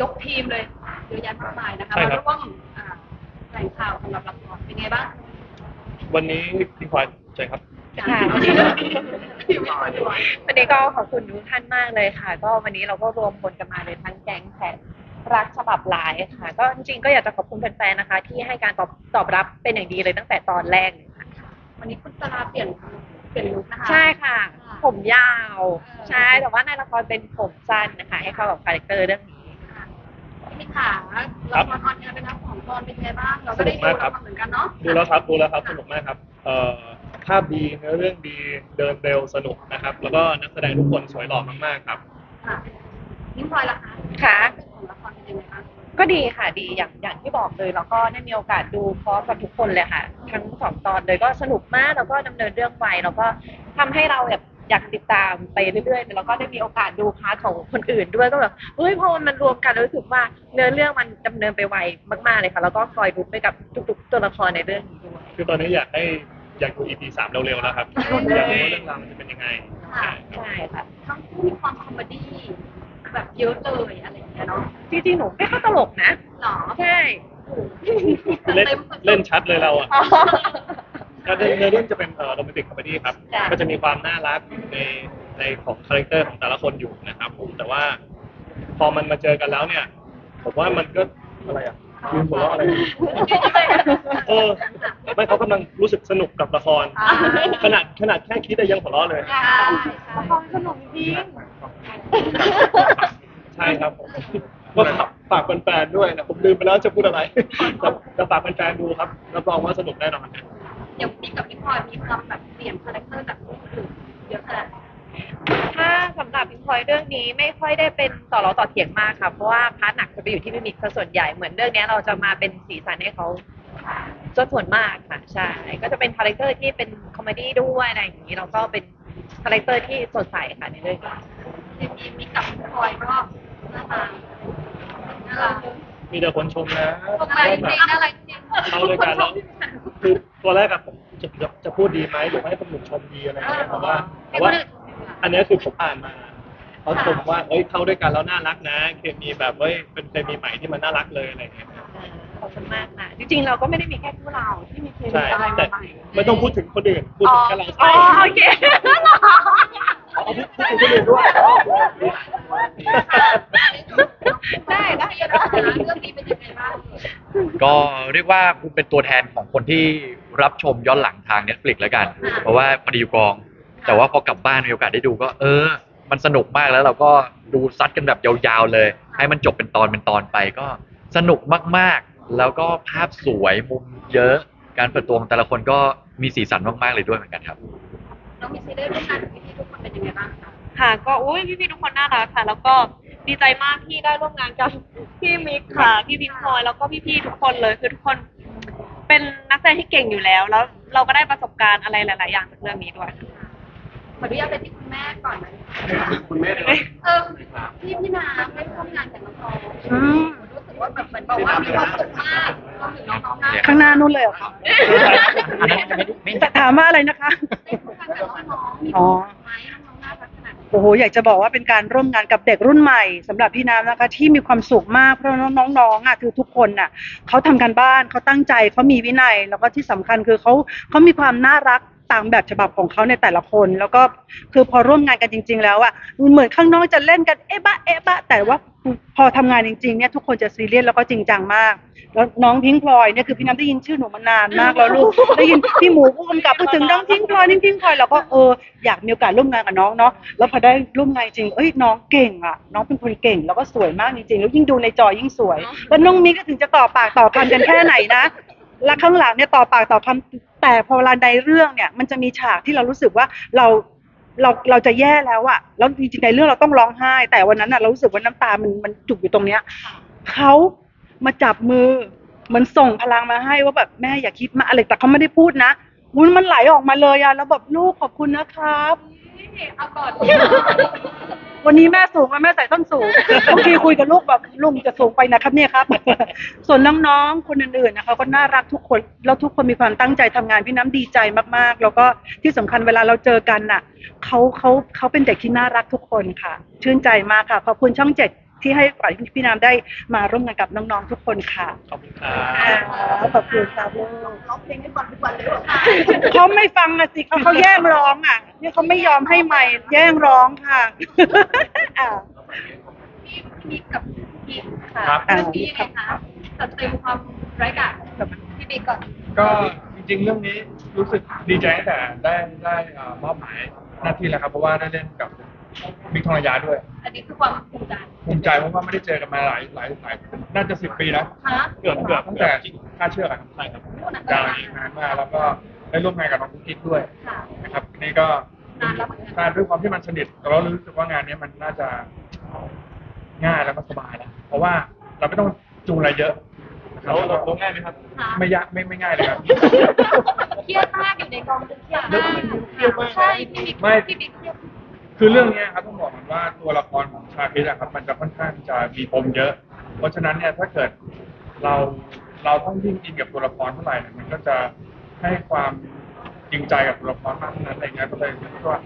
ยกทีมเลยเยอะแยะมากมายนะคะใช่มาครับ ร่วมอ่าแถลงข่าวสำหรับละครเป็นไงบ้างวันนี้พี่ควายใช่ครับค่ะพี่ไม่ควรด้วยวันนี้ก็ขอบคุณทุกท่านมากเลยค่ะ ก็วันนี้เราก็รวมพลกันมาเลยทั้งแก๊งแฟนรักฉบับหลายค่ะ ก็จริงๆก็อยากจะขอบคุณแฟนๆนะคะ ที่ให้การตอบตอบรับเป็นอย่างดีเลยตั้งแต่ตอนแรกเลยค่ะวันนี้คุณตราเปลี่ยนเปลี่ยนลุคนะคะ ใช่ค่ะค่ะผมยาวเออใช่แต่ว่าในละครเป็นผมสั้นนะคะ ให้เข้ากับคาแรคเตอร์เรื่องนี้ค่ะ พี่ขาละครออนแอร์ไปแล้วของตอนเป็นไงบ้าง เราก็ได้สนุดูกมากครับละครเหมือนกันเนาะดูแล้วครับดูแล้วครับสนุกมากครับเอ่อภาพดีเนื้อเรื่องดีเดินเร็วสนุกนะครับ แล้วก็นักแสดงทุกคนสวยหล่อมากๆครับค่ะนิ้มพลอยล่ะคะค่ะเป็นของละครเป็นยังไงบ้างก็ดีค่ะดีอย่างอย่างที่บอกเลยแล้วก็ได้มีโอกาสดูพร้อมกับทุกคนเลยค่ะ ทั้งสองตอนเลยก็สนุกมากแล้วก็ดำเนินเรื่องไวแล้วก็ทำให้เราแบบ อยากติดตามไปเรื่อยๆแล้วก็ได้มีโอกาสดูพาร์ทของคนอื่นด้วยก็แบบเฮ้ยพอมันรวมกันแล้วรู้สึกว่าเนื้อเรื่องมันดำเนินไปไวมากๆเลยค่ะ แล้วก็คอยรุ้นไปกับทุกๆ ตัวละครในเรื่องนี้ด้วยคือตอนนี้อยากให้อยากดู EP สามเร็วๆแล้วครับอยากรู้ว่าเรื่องราวมันจะเป็นยังไงค่ะใช่ค่ะทั้งคู่มีความคอมเมดี้แบบเยอะเลยอะไรอย่างเงี้ยเนาะจริงๆหนูไม่ค่อยตลกนะหรอใช่เล่นต็มสุดๆเล่นชัดเลยเราอะอ๋อ ก็ในในเรื่องจะเป็นเอ่อโรแมนติกคอมเมดี้ครับ จ้ะ ก็จะมีความน่ารักในในของคาแรคเตอร์ของแต่ละคนอยู่นะครับผมแต่ว่าพอมันมาเจอกันแล้วเนี่ย ผมว่ามันก็อะไรอะยืนหัวเราะอะไร เออไม่เขากำลังรู้สึกสนุกกับละคร อ่า ขนาดขนาดแค่คิดแต่ยังหัวเราะเลย ใช่ละครสนุกจริง ใช่ครับผมก็ฝากฝากแฟนๆด้วยนะผมลืมไปแล้วจะพูดอะไรแต่แต่ฝากแฟนๆดูครับรับรองว่าสนุกแน่นอนนะ อย่างพี่กับพี่พลอยมีความแบบเปลี่ยนคาแรคเตอร์จากคู่อื่นเยอะขนาดไหนถ้าสำหรับพิงพลอยเรื่องนี้ไม่ค่อยได้เป็นต่อเราต่อเถียงมากค่ะ เพราะว่าพาร์ทหนักจะไปอยู่ที่พี่มิกซะส่วนใหญ่เหมือนเรื่องนี้เราจะมาเป็นสีสันให้เขาจนส่วนมากค่ะใช่ก็จะเป็นคาแรคเตอร์ที่เป็นคอมเมดี้ด้วยอะไรอย่างนี้แล้วก็เป็นคาแรคเตอร์ที่สดใสค่ะในเรื่องนี้ ทีมมีกับพี่พลอยก็น่ารักน่ารัก มีแต่คนชมนะตรงไหนจริงน่ารักจริงเข้าด้วยกันแล้วคือตัวแรกอะผมจะจะจะพูดดีไหมหรือว่าให้คนอื่นชมดีอะไรอย่างเงี้ยแต่ว่าแต่ว่า อันเนี้ยคือผมอ่านมาเขาชมว่าเอ้ยเข้าด้วยกันแล้วน่ารักนะ เคมีแบบเอ้ยเป็นเคมีใหม่ที่มันน่ารักเลยอะไรอย่างเงี้ยขอบคุณมากค่ะจริงๆเราก็ไม่ได้มีแค่คู่เราที่มีเคมีใช่อะไรแต่ใหม่ไม่ต้องพูดถึงคนอื่นพูดถึงแค่เราอ๋อโอเคเอาพูดพูดถึงคนอื่นด้วย ได้ได้ เรื่องนี้เป็นยังไงบ้าง ก็เรียกว่าคุณเป็นตัวแทนของคนที่รับชมย้อนหลังทาง Netflix แล้วกัน เพราะว่าพอดีอยู่กอง แต่ว่าพอกลับบ้านมีโอกาสได้ดูก็ เออ มันสนุกมากแล้วเราก็ดูซัดกันแบบยาวๆเลย ให้มันจบเป็นตอนเป็นตอนไปก็สนุกมากๆ แล้วก็ภาพสวยมุมเยอะ การเปิดตัวของแต่ละคนก็มีสีสันมากๆเลยด้วยเหมือนกันครับ น้องมีซีได้ร่วมงานกับพี่ๆทุกคนเป็นยังไงบ้างคะ ค่ะก็อุ้ยพี่ๆทุกคนน่ารักค่ะ แล้วก็ ดีใจมากที่ได้ร่วมงานกับพี่มิกค่ะ พี่พิงพลอยแล้วก็พี่ๆทุกคนเลยคือทุกคน เป็นนักแสดงที่เก่งอยู่แล้ว แล้วเราก็ได้ประสบการณ์อะไรหลาย ๆ อย่างจากเรื่องนี้ด้วยขออนุญาตไปที่คุณแม่ก่อนนะคุณแม่เออพี่พี่น้ำได้ร่วมงานกับน้องๆรู้สึกว่าแบบเหมือนบอกว่ามีความสุขมากรวมถึงน้องๆน่ารักข้างหน้านู่นเลยเหรอคะอันนั้นจะไม่ได้ไม่แต่ถามว่าอะไรนะคะได้ร่วมงานกับน้องๆมีความสุขไหม โอ้โหอยากจะบอกว่าเป็นการร่วมงานกับเด็กรุ่นใหม่สำหรับพี่น้ำนะคะ ที่มีความสุขมากเพราะน้องๆอะคือทุกคนน่ะเขาทำการบ้านเขาตั้งใจเขามีวินัย แล้วก็ที่สำคัญคือเขาเขามีความน่ารักตามแบบฉบับของเขาในแต่ละคน แล้วก็คือพอร่วมงานกันจริง ๆ แล้วอะเหมือนข้างนอกจะเล่นกันเอ๊ะบะเอ๊ะบะแต่ว่า พอทำงานจริงๆเนี่ยทุกคนจะซีเรียสแล้วก็จริงจังมาก แล้วน้องพิงค์พลอยเนี่ยคือพี่น้ำได้ยินชื่อหนูมานานมากแล้วลูกได้ยินพี่หมูผู้กำกับพูดถึงน้องพิงค์พลอยนี่พิงค์พลอยเราก็เอออยากมีโอกาสร่วมงานกับน้องเนาะแล้วพอได้ร่วมงานจริงเอ้ยน้องเก่งอะ น้องเป็นคนเก่งแล้วก็สวยมากจริงๆแล้วยิ่งดูในจอยิ่งสวย แล้วน้องมิกก็ถึงจะต่อปากต่อคำกันแค่ไหนนะแล้วข้างหลังเนี่ยต่อปากต่อคำแต่พอเวลาในเรื่องเนี่ยมันจะมีฉากที่เรารู้สึกว่าเรา เราเราจะแย่แล้วอะแล้วจริงๆในเรื่องเราต้องร้องไห้ แต่วันนั้นอะเรารู้สึกว่าน้ำตามันมันจุกอยู่ตรงเนี้ยเขามาจับมือมันส่งพลังมาให้ว่าแบบแม่อย่าคิดมากอะไรแต่เขาไม่ได้พูดนะวุ้นมันไหลออกมาเลยอะแล้วแบบลูกขอบคุณนะครับ เอาก่อน วันนี้แม่สูงอะแม่ใส่ส้นสูงบางทีคุยกับลูกแบบลุงจะสูงไปนะครับเนี่ยครับ ส่วนน้องๆคนอื่นๆนะคะก็น่ารักทุกคนแล้วทุกคนมีความตั้งใจทำงานพี่น้ำดีใจมากๆ แล้วก็ที่สำคัญเวลาเราเจอกันน่ะเขาเขาเขาเป็นเด็กที่น่ารักทุกคนค่ะ ชื่นใจมากค่ะขอบคุณช่องเจ็ด ที่ให้โอกาสที่พี่น้ำได้มาร่วมงานกับน้องๆทุกคนค่ะขอบคุณครับขอบคุณครับลูกร้องเพลงให้ฟังทุกวันเลยเหรอคะเขาไม่ฟังอะสิเขาเขาแย่งร้องอะเนี่ยเขาไม่ยอมให้ใหม่แย่งร้องค่ะอ่าพี่มิกกับพี่ค่ะครับเรื่องนี้ยังไงคะจัดเต็มความร้ายกาจกับพี่มิกก่อนก็จริงๆ เรื่องนี้รู้สึกดีใจตั้งแต่ได้ได้เอ่อมอบหมายหน้าที่แล้วครับเพราะว่าได้เล่นกับมิกทองระยาด้วยอั นนี้คือความภูมิใจภูมิใจเพราะว่าไม่ได้เจอกันมาหลายหลายหลายน่าจะสิบปีแล้วฮะเกือบเกือบตั้งแต่ค่าเชือกอะครับใช่ครับยาวนานมากแล้วก็ได้ร่วมงานกับน้องกุ๊กกิ๊กด้วยค่ะ นะครับนี่ก็นานแล้วเหมือนกัน การด้วยความที่มันสนิทเรารู้สึกว่างานนี้มันน่าจะง่ายแล้วก็สบายแล้วเพราะว่าเราไม่ต้องจูงอะไรเยอะนะครัแล้บวเราลงง่ายไหมครับค่ะไม่ยากไม่ไม่ง่ายเลยครับ เครียดมากอยู่ในกองเครียดมากเครียดมากใช่พี่มิกไม่ พี่มิกเครียด คือเรื่องเนี้ยครับต้องบอกก่อนว่าตัวละครของชาคริสอะครับมันจะค่อนข้างจะมีปมเยอะ เพราะฉะนั้นเนี่ยถ้าเกิดเราเราต้องยิ่งอินกับตัวละครเท่าไหร่เนี่ยมันก็จะให้ความจริงใจกับตัวละครมากเท่านั้นอะไรเงี้ยก็เลยรู้สึกว่า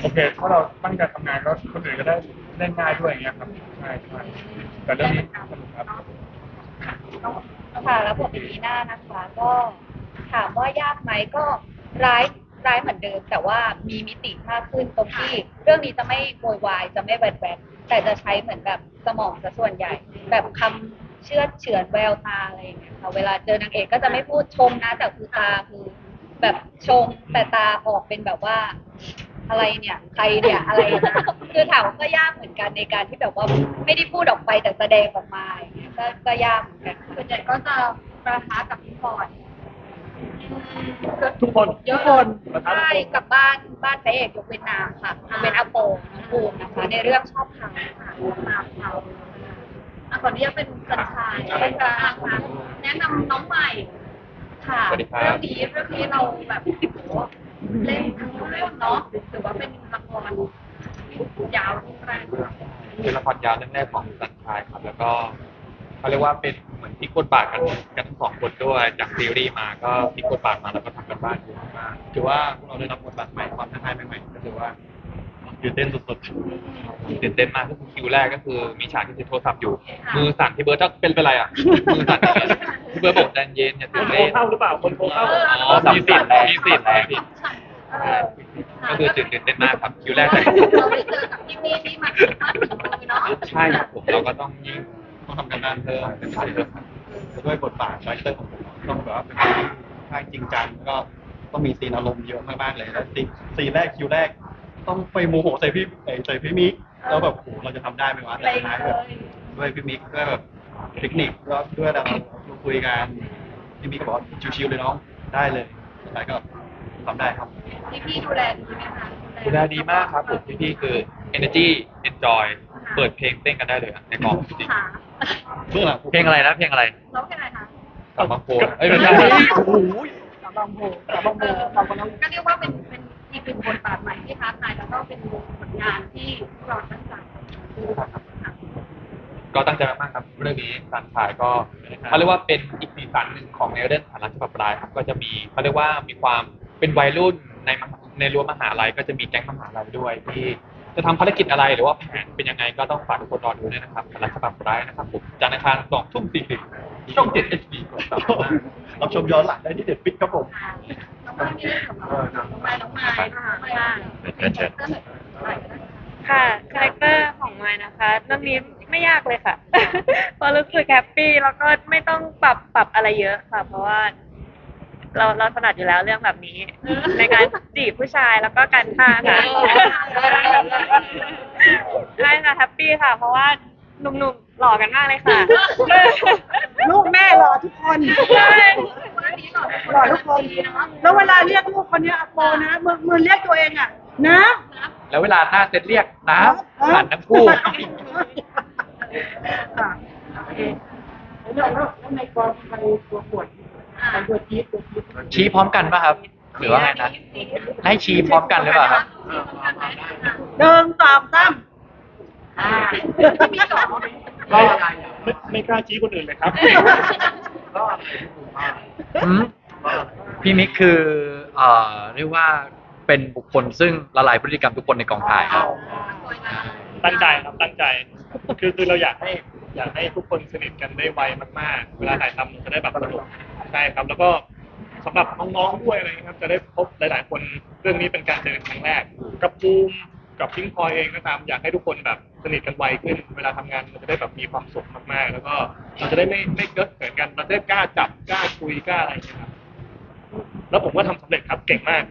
โอเคถ้าเราตั้งใจทำงานก็คนอื่นก็ได้เล่นง่ายด้วยอย่างเงี้ยครับใช่ใช่แต่เรื่องนี้สนุกครับค่ะแล้วบทเป็นนีน่านะคะ ก็ถามว่ายากไหมก็ร้าย ร้ายเหมือนเดิม แต่ว่ามีมิติมากขึ้นตรงที่เรื่องนี้จะไม่โวยวายจะไม่แวดแวดแต่จะใช้เหมือนแบบสมองซะส่วนใหญ่ แบบคำเชื่อเฉือนแววตาอะไรอย่างเงี้ยค่ะเวลาเจอนางเอกก็จะไม่พูดชมนะแต่คือตาคือแบบชมแต่ตาออกเป็นแบบว่าอะไรเนี่ย ใครเนี่ยอะไรนะคือถามว่าก็ยากเหมือนกันในการที่แบบว่าไม่ได้พูดออกไปแต่แสดงออกมาเงี้ยก็ก็ยากเหมือนกันส่วนใหญ่ก็จะประทะกับพี่พอย ทุกคนเยอะคนประทับใช่กับบ้านบ้านพระเอกยกเว้นนามค่ะเป็นอาโปน้องบูมนะคะ ในเรื่องชอบเขาค่ะตามเขาอะขออนุญาตเป็นสัญชายเป็นกลางค่ะแนะนำน้องใหม่ค่ะสวัสดีครับ เรื่องนี้เรื่องนี้เราแบบโอ้โหเล่นทั้งเรื่องเนาะถือว่าเป็นละครยาวเรื่องแรกเป็นละครยาวเรื่องแรกของสันชายครับ แล้วก็ เขาเรียกว่าเป็นเหมือนพลิกบทบาทกันกันทั้งสองคนด้วยจากซีรีส์มาก็พลิกบทบาทมาแล้วก็ทำกันบ้านเยอะมากถือว่าพวกเราได้รับบทบาทใหม่ความท้าทายใหม่ๆก็ถือว่าตื่นเต้นสุดๆตื่นเต้นมากก็คือคิวแรกก็คือมีฉากที่ถือโทรศัพท์อยู่ มือสั่นพี่เบิร์ดถ้าเป็นเป็นไรอะมือสั่นอย่างเงี้ยพี่เบิร์ดบอกใจเย็นอย่าคตื่นนโทรเต้นเข้าหรือเปล่าคนโทรเข้าอ๋อมีสิทธิ์มีสิทธิ์แรงเออก็คือตื่นเต้นมากครับคิวแรกเราได้เจอกับพี่มีนี่มามาถึงเลยเนาะใช่ครับผมเราก็ต้องยิ่ง ต้องทำกันบ้านเพิ่มเป็นพิ่มครับด้วยบทบาทคาแรเตอร์ของผมต้องแบบว่าเป็นคนที่ค่อนข้างจริงจังก็ต้องมีซีนอารมณ์เยอะมากๆเลยแล้วซีนซีนแรกคิวแรก ต้องไปโมโหใส่พี่ใส่พี่มิกแล้วแบบโหเราจะทำได้ไหมวะแต่สุดท้ายแบบด้วยพี่มิกด้วยแบบเทคนิคแล้วด้วยเราคุยกันพี่มิกก็บอกว่าชิวๆเลยน้องได้เลยสุดท้ายก็ทำได้ครับ พี่พี่ดูแลดีไหมคะดูแลดีมากครับผมพี่ๆคือ energy enjoy เปิดเพลงเต้นกันได้เลยอะในกองจริง เบื้องหลังเพลงอะไรนะเพลงอะไรร้องเพลงอะไรคะสามบางโพเอ้ยไม่ใช่โอ้โหเออก็เรียกว่าเป็นเป็นอีกหนึ่งบทบาทใหม่ที่ท้าทายแล้วก็เป็นผลงานที่พวกเราตั้งใจค่ะก็ตั้งใจมากๆครับเรื่องนี้สันชายก็เขาเรียกว่าเป็นอีกสีสันหนึ่งของในเรื่องฐานะฉบับรายครับก็จะมีเขาเรียกว่ามีความเป็นวัยรุ่นในมหาในรั้วมหาลัยก็จะมีแก๊งมหาลัยด้วยที่ จะทำภารกิจอะไรหรือว่าแผนเป็นยังไงก็ต้องฝากทุกคนรอดูด้วยนะครับฐานะฉบับรายนะครับผมจันทร์อังคารสองทุ่มสี่สิบช่องเจ็ด HD กดสามห้ารับชมย้อนหลังได้ที่เด็ดปิกครับผมน้องไม้น้องไม้น้องไม้น้องไม้ค่ะคาแรคเตอร์ของมายนะคะเรื่องนี้ไม่ยากเลยค่ะเพราะรู้สึกแฮปปี้แล้วก็ไม่ต้องปรับปรับอะไรเยอะค่ะ เพราะว่า เราเราถนัดอยู่แล้วเรื่องแบบนี้ ในการจีบผู้ชายแล้วก็การฆ่าค่ะใช่ค่ะแฮปปี้ค่ะ เพราะว่าหนุ่มๆหล่อกันมากเลยค่ะลูกแม่หล่อทุกคนใช่หล่อทุกคน แล้วเวลาเรียกลูกคนเนี้ยอาโปนะมือมือเรียกตัวเองอะ นะแล้วเวลาหน้าเซตเรียกน้ำหันทั้งคู่ค่ะชี้พร้อมกันป่ะครับ หรือว่าไงนะให้ชี้พร้อมกันหรือเปล่าครับเดินสองสามมีสองก็ไม่ไม่กล้าชี้คนอื่นเลยครับอืมพี่มิกคือเอ่อเรียกว่าเป็นบุคคลซึ่งละลายพฤติกรรมทุกคนในกองถ่ายครับตั้งใจครับตั้งใจ คือคือเราอยากให้ อยากให้ทุกคนสนิทกันได้ไวมากๆ เวลาถ่ายทำมันจะได้แบบสนุก ใช่ครับ แล้วก็สำหรับน้องๆด้วยอะไรนะครับ จะได้พบหลาย ๆ คนเรื่องนี้เป็นการเจอกันครั้งแรก กับภูมิกับพิงพลอยเองก็ตามอยากให้ทุกคนแบบสนิทกันไวขึ้น เวลาทำงานมันจะได้แบบมีความสุขมากๆ แล้วก็เราจะได้ไม่ไม่เกิดเขินกันเราจะได้กล้าจับกล้าคุยกล้าอะไรอย่างเงี้ยครับแล้วผมก็ทำสำเร็จครับเก่งมาก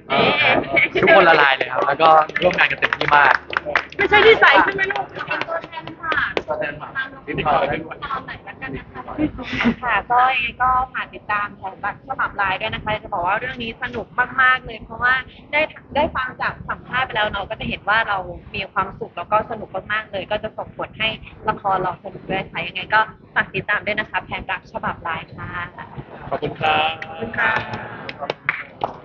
ทุกคนละลายเลยครับ แล้วก็ร่วมงานกันเต็มที่มากไม่ใช่ที่ใส่ใช่ไหมลูกเป็นตัวแทนค่ะตัวแทนค่ะตามเราพิมพ์พลอยด้วยตามไหนกัน กันนะคะค่ะก็ยังไงก็ฝากติดตามของบัตรฉบับลายด้วยนะคะจะบอกว่าเรื่องนี้สนุกมากๆเลย เพราะว่าได้ได้ฟังจากสัมภาษณ์ไปแล้วเนาะก็จะเห็นว่าเรามีความสุขแล้วก็สนุกมากๆเลย ก็จะส่งผลให้ละครเราสนุกด้วยค่ะยังไงก็ฝากติดตามด้วยนะคะแผนรักฉบับลายค่ะขอบคุณครับขอบคุณค่ะ